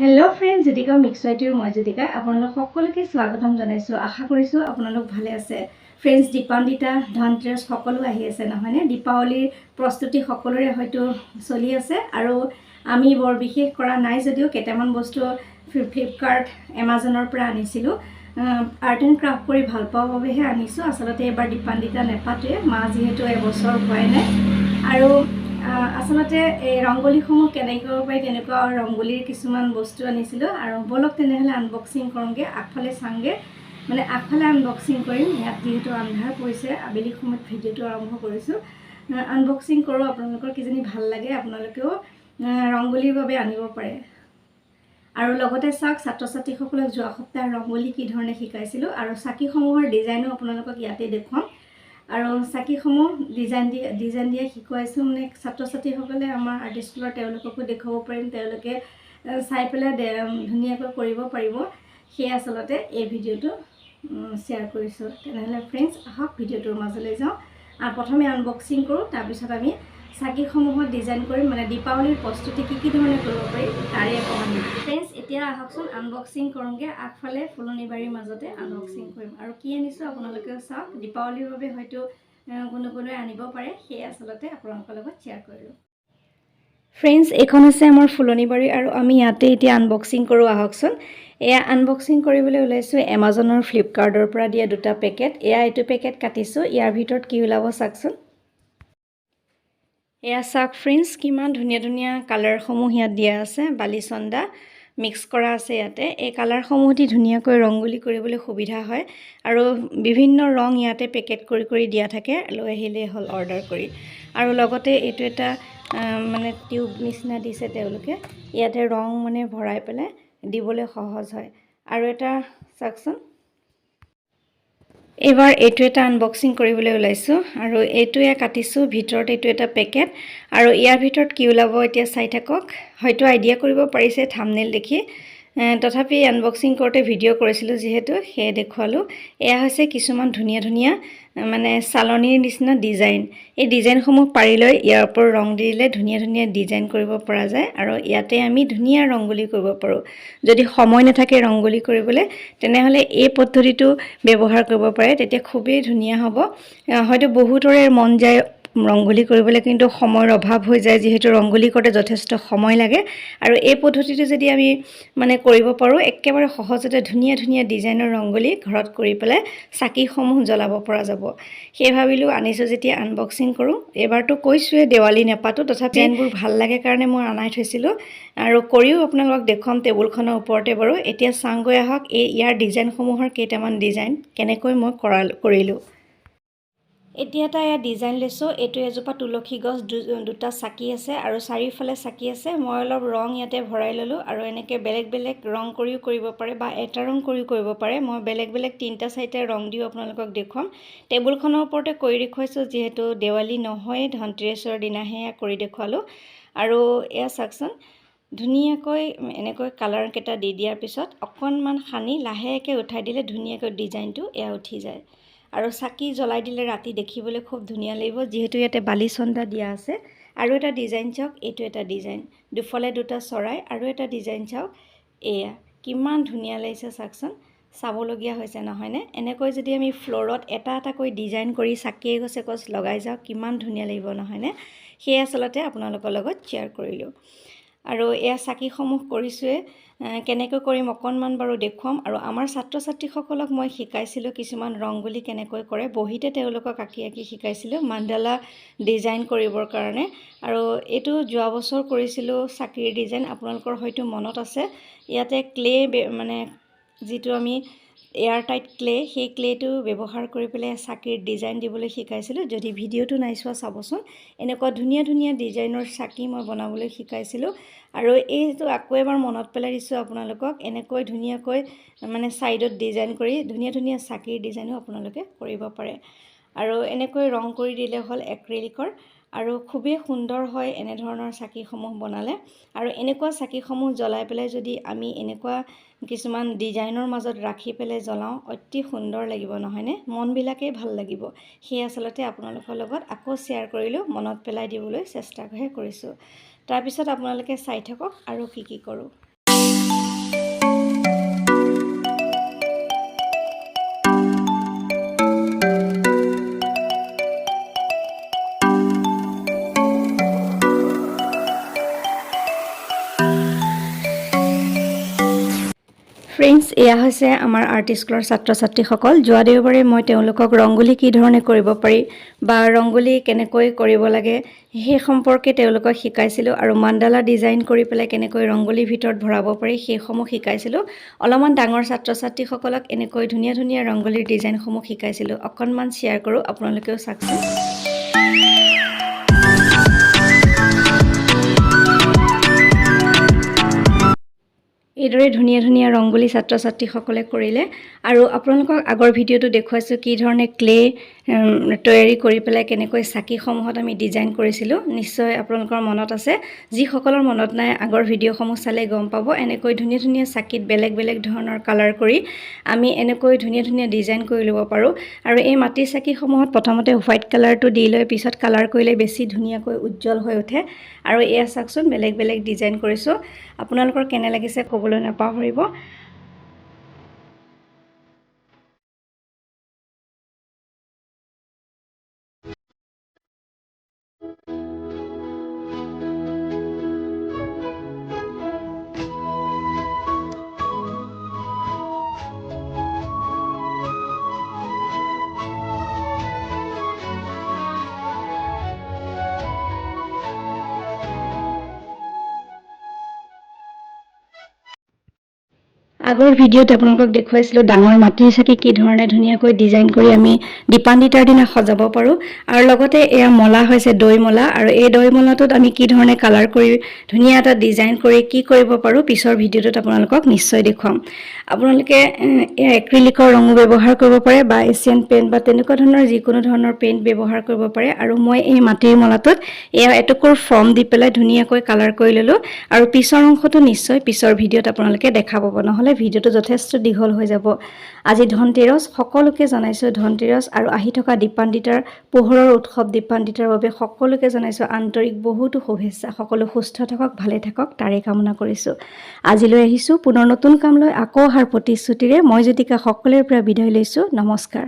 Hello friend Jyotika mix ৱাইটিৰ মই জ্যোতিকা আপোনালোক সকলোকে স্বাগতম জনাইছোঁ। আশা কৰিছোঁ আপোনালোক ভালে আছে। ফ্ৰেণ্ডছ দীপান্বিতা ধনতেৰছ সকলো আহি আছে নহয়নে দীপাৱলীৰ প্ৰস্তুতি সকলোৰে হয়তো চলি আছে আৰু আমি বৰ বিশেষ কৰা নাই যদিও কেইটামান বস্তু ফ্লি- ফ্লিপকাৰ্ট এমাজনৰ পৰা আনিছিলোঁ। আৰ্ট এণ্ড ক্ৰাফ্ট কৰি ভাল পোৱাৰ বাবেহে আনিছোঁ। আচলতে এইবাৰ দীপান্বিতা নেপাতোৱে। মা যিহেতু এবছৰ হোৱাই নাই। আৰু আচলতে এই ৰংগলীসমূহ কেনেকৈ কৰিব পাৰি তেনেকুৱা ৰংগলীৰ কিছুমান বস্তু আনিছিলোঁ আৰু ব'লক তেনেহ'লে আনবক্সিং কৰোঁগৈ আগফালে চাওঁগৈ। মানে আগফালে আনবক্সিং কৰিম ইয়াত যিহেতু আন্ধাৰ পৰিছে আবেলি সময়ত ভিডিঅ'টো আৰম্ভ কৰিছোঁ। আনবক্সিং কৰোঁ আপোনালোকৰ কিজানি ভাল লাগে আপোনালোকেও ৰংগলীৰ বাবে আনিব পাৰে। আৰু লগতে চাওক ছাত্ৰ ছাত্ৰীসকলক যোৱা সপ্তাহ ৰংগলী কি ধৰণে শিকাইছিলোঁ আৰু চাকিসমূহৰ ডিজাইনো আপোনালোকক ইয়াতে দেখুৱাম। আৰু চাকিসমূহ ডিজাইন দিয়ে ডিজাইন দিয়ে শিকুৱাইছোঁ মানে ছাত্ৰ ছাত্ৰীসকলে আমাৰ আৰ্ট স্কুলৰ তেওঁলোককো দেখুৱাব পাৰিম তেওঁলোকে চাই পেলাই দে- ধুনীয়াকৈ কৰিব পাৰিব। সেয়ে আচলতে এই ভিডিঅ'টো শ্বেয়াৰ কৰিছোঁ। তেনেহ'লে ফ্ৰেণ্ডছ আহক ভিডিঅ'টোৰ মাজলৈ যাওঁ। প্ৰথমে আনবক্সিং কৰোঁ তাৰপিছত আমি চাকিসমূহত ডিজাইন কৰিম মানে দীপাৱলীৰ প্ৰস্তুতি কি কি ধৰণে কৰিব পাৰি তাৰে অকণমান ফ্ৰেণ্ডছ এতিয়া আহকচোন আনবক্সিং কৰোঁগৈ। আগফালে ফুলনি বাৰীৰ মাজতে আনবক্সিং কৰিম। আৰু কি আনিছোঁ আপোনালোকেও চাওক। দীপাৱলীৰ বাবে হয়তো কোনো কোনোৱে আনিব পাৰে। সেয়ে আচলতে আপোনালোকৰ লগত শ্বেয়াৰ কৰিলোঁ। ফ্ৰেণ্ডছ এইখন হৈছে আমাৰ ফুলনিবাৰী আৰু আমি ইয়াতে এতিয়া আনবক্সিং কৰোঁ। আহকচোন। এয়া আনবক্সিং কৰিবলৈ ওলাইছোঁ এমাজনৰ ফ্লিপকাৰ্টৰ পৰা দিয়া দুটা পেকেট। এয়া এইটো পেকেট কাটিছোঁ। ইয়াৰ ভিতৰত কি ওলাব চাওকচোন। এয়া চাওক ফ্ৰেণ্ডছ কিমান ধুনীয়া ধুনীয়া কালাৰসমূহ ইয়াত দিয়া আছে। বালিচন্দা মিক্স কৰা আছে ইয়াতে। এই কালাৰসমূহ দি ধুনীয়াকৈ ৰংগোলী কৰিবলৈ সুবিধা হয়। আৰু বিভিন্ন ৰং ইয়াতে পেকেট কৰি কৰি দিয়া থাকে। লৈ আহিলেই হ'ল অৰ্ডাৰ কৰি। আৰু লগতে এইটো এটা মানে টিউব নিচিনা দিছে তেওঁলোকে। ইয়াতে ৰং মানে ভৰাই পেলাই দিবলৈ সহজ হয়। আৰু এটা চাওকচোন। এইবাৰ এইটো এটা আনবক্সিং কৰিবলৈ ওলাইছোঁ আৰু এইটোৱে কাটিছোঁ ভিতৰত এইটো এটা পেকেট আৰু ইয়াৰ ভিতৰত কি ওলাব এতিয়া চাই থাকক। হয়তো আইডিয়া কৰিব পাৰিছে থামনেল দেখি। তথাপি আনবক্সিং কৰোঁতে ভিডিঅ' কৰিছিলোঁ যিহেতু, সেয়ে দেখুৱালোঁ। এয়া হৈছে কিছুমান ধুনীয়া ধুনীয়া মানে চালনীৰ নিচিনা ডিজাইন এই ডিজাইনসমূহ পাৰি লৈ ইয়াৰ ওপৰত ৰং দি দিলে ধুনীয়া ধুনীয়া ডিজাইন কৰিব পৰা যায় আৰু ইয়াতে আমি ধুনীয়া ৰংগোলী কৰিব পাৰোঁ। যদি সময় নাথাকে ৰংগোলী কৰিবলৈ, তেনেহ'লে এই পদ্ধতিটো ব্যৱহাৰ কৰিব পাৰে, তেতিয়া খুবেই ধুনীয়া হ'ব। হয়তো বহুতৰে মন যায় ৰংগোলী কৰিবলৈ কিন্তু সময়ৰ অভাৱ হৈ যায় যিহেতু ৰংগোলী কৰোঁতে যথেষ্ট সময় লাগে। আৰু এই পদ্ধতিটো যদি আমি মানে কৰিব পাৰোঁ একেবাৰে সহজতে ধুনীয়া ধুনীয়া ডিজাইনৰ ৰংগোলী ঘৰত কৰি পেলাই চাকিসমূহ জ্বলাব পৰা যাব। সেই ভাবিলোঁ আনিছোঁ যেতিয়া আনবক্সিং কৰোঁ। এইবাৰতো কৈছোঁৱে দেৱালী নেপাতো তথাপি ডিজাইনবোৰ ভাল লাগে কাৰণে মই অনাই থৈছিলোঁ। আৰু কৰিও আপোনালোকক দেখুৱাম টেবুলখনৰ ওপৰতে বাৰু। এতিয়া চাওঁগৈ আহক এই ইয়াৰ ডিজাইনসমূহৰ কেইটামান ডিজাইন কেনেকৈ মই কৰা কৰিলোঁ। এতিয়া এটা ইয়াত ডিজাইন লৈছোঁ। এইটো এজোপা তুলসী গছ দুটা চাকি আছে আৰু চাৰিওফালে চাকি আছে। মই অলপ ৰং ইয়াতে ভৰাই ল'লোঁ আৰু এনেকৈ বেলেগ বেলেগ ৰং কৰিও কৰিব পাৰে বা এটা ৰং কৰিও কৰিব পাৰে। মই বেলেগ বেলেগ তিনিটা চাৰিটা ৰং দিও আপোনালোকক দেখুৱাম। টেবুলখনৰ ওপৰতে কৰি দেখুৱাইছোঁ যিহেতু দেৱালী নহয়েই ধনতেৰছৰ দিনাহে এয়া কৰি দেখুৱালোঁ। আৰু এয়া চাওকচোন ধুনীয়াকৈ এনেকৈ কালাৰকেইটা দি দিয়াৰ পিছত অকণমান সানি লাহেকৈ উঠাই দিলে ধুনীয়াকৈ ডিজাইনটো এয়া উঠি যায়। আৰু চাকি জ্বলাই দিলে ৰাতি দেখিবলৈ খুব ধুনীয়া লাগিব যিহেতু ইয়াতে বালিচন্দা দিয়া আছে। আৰু এটা ডিজাইন চাওক এইটো এটা ডিজাইন। দুফালে দুটা চৰাই আৰু এটা ডিজাইন চাওক এয়া। কিমান ধুনীয়া লাগিছে চাওকচোন। চাবলগীয়া হৈছে নহয়নে? এনেকৈ যদি আমি ফ্ল'ৰত এটা এটাকৈ ডিজাইন কৰি চাকি এগছ এগছ লগাই যাওঁ কিমান ধুনীয়া লাগিব নহয়নে? সেয়ে আচলতে আপোনালোকৰ লগত শ্বেয়াৰ কৰিলোঁ। আৰু এয়া চাকিসমূহ কৰিছোঁৱে। কেনেকৈ কৰিম অকণমান বাৰু দেখুৱাম। আৰু আমাৰ ছাত্ৰ ছাত্ৰীসকলক মই শিকাইছিলোঁ কিছুমান ৰংগোলী কেনেকৈ কৰে। বহীতে তেওঁলোকক আঁকি আঁকি শিকাইছিলোঁ মাণ্ডালা ডিজাইন কৰিবৰ কাৰণে। আৰু এইটো যোৱা বছৰ কৰিছিলোঁ চাকিৰ ডিজাইন। আপোনালোকৰ হয়তো মনত আছে। ইয়াতে ক্লে মানে যিটো আমি এয়াৰ টাইট ক্লে, সেই ক্লেটো ব্যৱহাৰ কৰি পেলাই চাকিৰ ডিজাইন দিবলৈ শিকাইছিলোঁ। যদি ভিডিঅ'টো নাই চোৱা, চাবচোন। এনেকুৱা ধুনীয়া ধুনীয়া ডিজাইনৰ চাকি মই বনাবলৈ শিকাইছিলোঁ। আৰু এইটো আকৌ এবাৰ মনত পেলাই দিছোঁ আপোনালোকক, এনেকৈ ধুনীয়াকৈ মানে ছাইডত ডিজাইন কৰি ধুনীয়া ধুনীয়া চাকিৰ ডিজাইনো আপোনালোকে কৰিব পাৰে। আৰু এনেকৈ ৰং কৰি দিলে হ'ল এক্ৰেলিকৰ। আৰু খুবেই সুন্দৰ হয় এনেধৰণৰ চাকিসমূহ বনালে। আৰু এনেকুৱা চাকিসমূহ জ্বলাই পেলাই যদি আমি এনেকুৱা কিছুমান ডিজাইনৰ মাজত ৰাখি পেলাই জ্বলাওঁ অতি সুন্দৰ লাগিব নহয়নে? মনবিলাকেই ভাল লাগিব। সেয়ে আচলতে আপোনালোকৰ লগত আকৌ শ্বেয়াৰ কৰিলোঁ মনত পেলাই দিবলৈ চেষ্টাহে কৰিছোঁ। তাৰপিছত আপোনালোকে চাই থাকক আৰু কি কি কৰোঁ। এয়া হৈছে আমাৰ আৰ্ট স্কুলৰ ছাত্ৰ ছাত্ৰীসকল যোৱা দেওবাৰে মই তেওঁলোকক ৰংগোলী কি ধৰণে কৰিব পাৰি বা ৰংগোলী কেনেকৈ কৰিব লাগে সেই সম্পৰ্কে তেওঁলোকক শিকাইছিলোঁ আৰু মাণ্ডালা ডিজাইন কৰি পেলাই কেনেকৈ ৰংগোলীৰ ভিতৰত ভৰাব পাৰি সেইসমূহ শিকাইছিলোঁ। অলপমান ডাঙৰ ছাত্ৰ ছাত্ৰীসকলক এনেকৈ ধুনীয়া ধুনীয়া ৰংগোলীৰ ডিজাইনসমূহ শিকাইছিলোঁ। অকণমান শ্বেয়াৰ কৰোঁ আপোনালোকেও চাওকচোন। এইদৰে ধুনীয়া ধুনীয়া ৰংগোলী ছাত্ৰ ছাত্ৰীসকলে কৰিলে। আৰু আপোনালোকক আগৰ ভিডিঅ'টো দেখুৱাইছোঁ কি ধৰণে ক্লে তৈয়াৰী কৰি পেলাই কেনেকৈ চাকিসমূহত আমি ডিজাইন কৰিছিলোঁ। নিশ্চয় আপোনালোকৰ মনত আছে। যিসকলৰ মনত নাই আগৰ ভিডিঅ'সমূহ চালে গম পাব। এনেকৈ ধুনীয়া ধুনীয়া চাকিত বেলেগ বেলেগ ধৰণৰ কালাৰ কৰি আমি এনেকৈ ধুনীয়া ধুনীয়া ডিজাইন কৰি ল'ব পাৰোঁ। আৰু এই মাটিৰ চাকিসমূহত প্ৰথমতে হোৱাইট কালাৰটো দি লৈ পিছত কালাৰ কৰিলে বেছি ধুনীয়াকৈ উজ্জ্বল হৈ উঠে। আৰু এয়া চাওকচোন বেলেগ বেলেগ ডিজাইন কৰিছোঁ। আপোনালোকৰ কেনে লাগিছে ক'বলৈ নাপাহৰিব। আগৰ ভিডিঅ'ত আপোনালোকক দেখুৱাইছিলোঁ ডাঙৰ মাটিৰ চাকি কি ধৰণে ধুনীয়াকৈ ডিজাইন কৰি আমি দীপান্বিতাৰ দিনা সজাব পাৰোঁ। আৰু লগতে এয়া মলা হৈছে দৈ মলা। আৰু এই দৈ মলাটোত আমি কি ধৰণে কালাৰ কৰি ধুনীয়া এটা ডিজাইন কৰি কি কৰিব পাৰোঁ পিছৰ ভিডিঅ'টোত আপোনালোকক নিশ্চয় দেখুৱাম। আপোনালোকে এক্ৰিলিকৰ ৰঙো ব্যৱহাৰ কৰিব পাৰে বা এছিয়ান পেইণ্ট বা তেনেকুৱা ধৰণৰ যিকোনো ধৰণৰ পেইণ্ট ব্যৱহাৰ কৰিব পাৰে। আৰু মই এই মাটিৰ মলাটোত এয়া এটুকুৰ ফৰ্ম দি পেলাই ধুনীয়াকৈ কালাৰ কৰি ল'লোঁ। আৰু পিছৰ অংশটো নিশ্চয় পিছৰ ভিডিঅ'ত আপোনালোকে দেখা পাব। নহ'লে ভিডিঅ'টো যথেষ্ট দীঘল হৈ যাব। আজি ধনতেৰছ সকলোকে জনাইছোঁ ধনতেৰছ আৰু আহি থকা দীপান্বিতাৰ পোহৰৰ উৎসৱ দীপান্বিতাৰ বাবে সকলোকে জনাইছোঁ আন্তৰিক বহুতো শুভেচ্ছা। সকলো সুস্থ থাকক ভালে থাকক তাৰে কামনা কৰিছোঁ। আজিলৈ আহিছোঁ। পুনৰ নতুন কাম লৈ আকৌ অহাৰ প্ৰতিশ্ৰুতিৰে মই জ্যোতিকা সকলোৰে পৰা বিদায় লৈছোঁ। নমস্কাৰ।